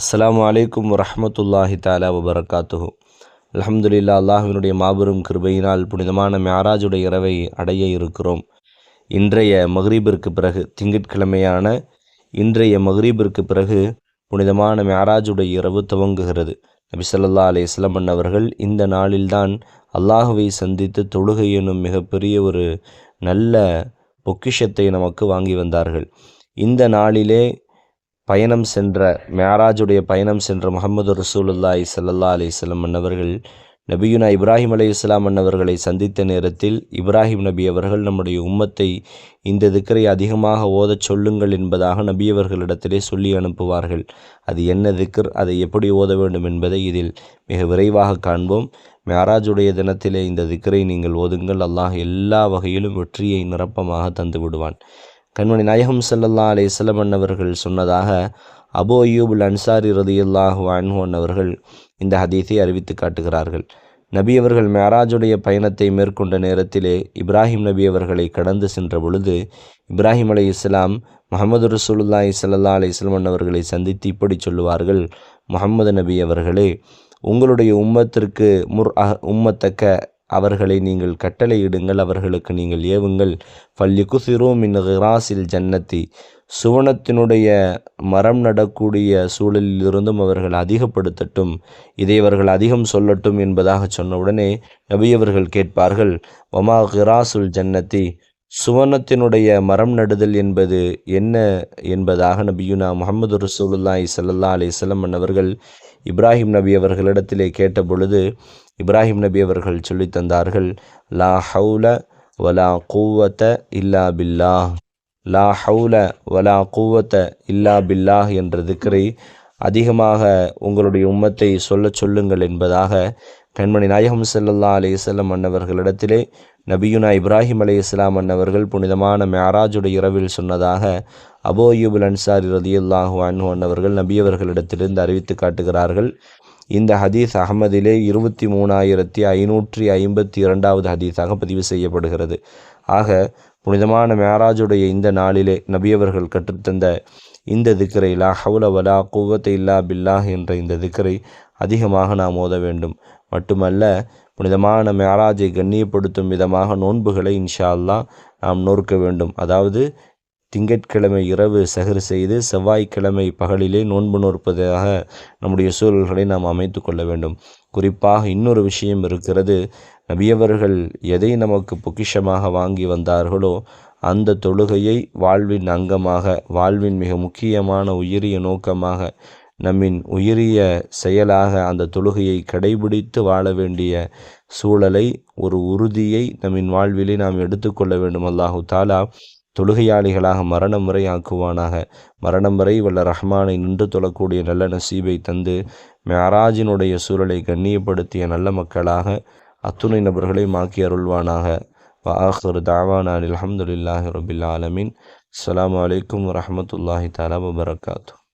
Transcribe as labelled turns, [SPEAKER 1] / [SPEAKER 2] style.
[SPEAKER 1] அஸ்லாம் வலைக்கம் வரமத்துல்லாஹி தாலா வபரகாத்துஹு. அலமதுல்லா அல்லாஹினுடைய மாபெரும் கிருபையினால் புனிதமான மேராஜுடைய இரவை அடைய இருக்கிறோம். இன்றைய மஹரீபிற்கு பிறகு திங்கட்கிழமையான இன்றைய மகரீபிற்கு பிறகு புனிதமான மேராஜுடைய இரவு துவங்குகிறது. நபி சொல்லா அலையம் அவர்கள் இந்த நாளில்தான் அல்லாஹுவை சந்தித்து தொழுகை எனும் மிகப்பெரிய ஒரு நல்ல பொக்கிஷத்தை நமக்கு வாங்கி வந்தார்கள். இந்த நாளிலே பயணம் சென்ற மேராஜுடைய பயணம் சென்ற முகமது ரசூலுல்லாய் சல்லா அலிஸ்லாம் அன்னவர்கள் நபியுனா இப்ராஹிம் அலி இஸ்லாம் அன்னவர்களை சந்தித்த நேரத்தில் இப்ராஹிம் நபி அவர்கள் நம்முடைய உம்மத்தை இந்த திக்கரை அதிகமாக ஓதச் சொல்லுங்கள் என்பதாக நபியவர்களிடத்திலே சொல்லி அனுப்புவார்கள். அது என்ன திக்கர்? அதை எப்படி ஓத வேண்டும் என்பதை இதில் மிக விரைவாக காண்போம். மேராஜுடைய தினத்திலே இந்த திக்கரை நீங்கள் ஓதுங்கள். அல்லாஹ் எல்லா வகையிலும் வெற்றியை நிரப்பமாக தந்து விடுவான். கண்மணி நாயகம் சல்லல்லா அலே செல்லமன் அவர்கள் சொன்னதாக அபோ அய்யூபுல் அன்சாரி ரதியுல்லாஹு அன்ஹோன் அவர்கள் இந்த ஹதீஸை அறிவித்து காட்டுகிறார்கள். நபி அவர்கள் மேராஜுடைய பயணத்தை மேற்கொண்ட நேரத்திலே இப்ராஹிம் நபி அவர்களை கடந்து சென்ற பொழுது இப்ராஹிம் அலை இஸ்லாம் முகமது ரசூலுல்லாஹி சல்லா அலி இஸ்லமன் அவர்களை சந்தித்து இப்படி சொல்லுவார்கள். முகமது நபி அவர்களே உங்களுடைய உம்மத்திற்கு முர் அஹ் உம்மத்தக்க அவர்களை நீங்கள் கட்டளையிடுங்கள் அவர்களுக்கு நீங்கள் ஏவுங்கள். ஃபல்யுகுசிரோ மின் ஹிராசில் ஜன்னத்தி. சுவனத்தினுடைய மரம் நடக்கூடிய சூழலிலிருந்தும் அவர்கள் அதிகப்படுத்தட்டும் இதை அவர்கள் அதிகம் சொல்லட்டும் என்பதாக சொன்னவுடனே நபியவர்கள் கேட்பார்கள் வமா ஹிராசுல் ஜன்னத்தி? சுவனத்தினுடைய மரம் நடுதல் என்பது என்ன? என்பதாக நபியுனா முகமது ரசூலுல்லாய் சல்லா அலிஸ்லம் அவர்கள் இப்ராஹிம் நபி அவர்களிடத்திலே கேட்டபொழுது இப்ராஹிம் நபி அவர்கள் சொல்லித்தந்தார்கள் லா ஹவுல வலா கூவத்த இல்லா பில்லா லா ஹவுல வலா கூவத்த இல்லா பில்லாஹ் என்ற திக்கரை அதிகமாக உங்களுடைய உம்மத்தை சொல்ல சொல்லுங்கள் என்பதாக கண்மணி நாயகம் செல்லல்லா அலையம் அன்னவர்களிடத்திலே நபியுனா இப்ராஹிம் அலி இஸ்லாம் அன்னவர்கள் புனிதமான மேராஜுடைய இரவில் சொன்னதாக அபோயூபுல் அன்சாரி ரதியுல்லாஹு அன்ஹு அன்னவர்கள் நபியவர்களிடத்திலிருந்து அறிவித்து காட்டுகிறார்கள். இந்த ஹதீஸ் அகமதிலே இருபத்தி மூணாயிரத்தி ஐநூற்றி ஐம்பத்தி இரண்டாவது ஹதீஸாக பதிவு செய்யப்படுகிறது. ஆக புனிதமான மேராஜுடைய இந்த நாளிலே நபியவர்கள் கற்றுத்தந்த இந்த திக்கரை லா ஹவுல வலா குவத்தை இல்லா பில்லாஹ் என்ற இந்த திக்கரை அதிகமாக நாம் ஓத வேண்டும். மட்டுமல்ல புனிதமான மேராஜை கண்ணியப்படுத்தும் விதமாக நோன்புகளை இன்ஷா அல்லா நாம் நோற்க வேண்டும். அதாவது திங்கட்கிழமை இரவு சகர் செய்து செவ்வாய்க்கிழமை பகலிலே நோன்பு நோற்பதாக நம்முடைய சூழல்களை நாம் அமைத்து கொள்ள வேண்டும். குறிப்பாக இன்னொரு விஷயம் இருக்கிறது நபியவர்கள் எதை நமக்கு பொக்கிஷமாக வாங்கி வந்தார்களோ அந்த தொழுகையை வாழ்வின் அங்கமாக வாழ்வின் மிக முக்கியமான உயரிய நோக்கமாக நம்மின் உயரிய செயலாக அந்த தொழுகையை கடைபிடித்து வாழ வேண்டிய சூழலை ஒரு உறுதியை நம்மின் வாழ்விலே நாம் எடுத்துக்கொள்ள வேண்டும். அல்லாஹு தாலா தொழுகையாளிகளாக மரணம் வரை ஆக்குவானாக. மரணம் வரை வல்ல ரஹ்மானை நின்று தொழக்கூடிய நல்ல நசீபை தந்து மேராஜினுடைய சூழலை கண்ணியப்படுத்திய நல்ல மக்களாக அத்துணை நபர்களை ஆக்கி அருள்வானாக. வாஹர் தாவானான் அலமதுல்லாஹி ரபில் ஆலமின். அலாம் வலைக்கம் வரமத்துல்லாஹி தாலா வபரகாத்தூ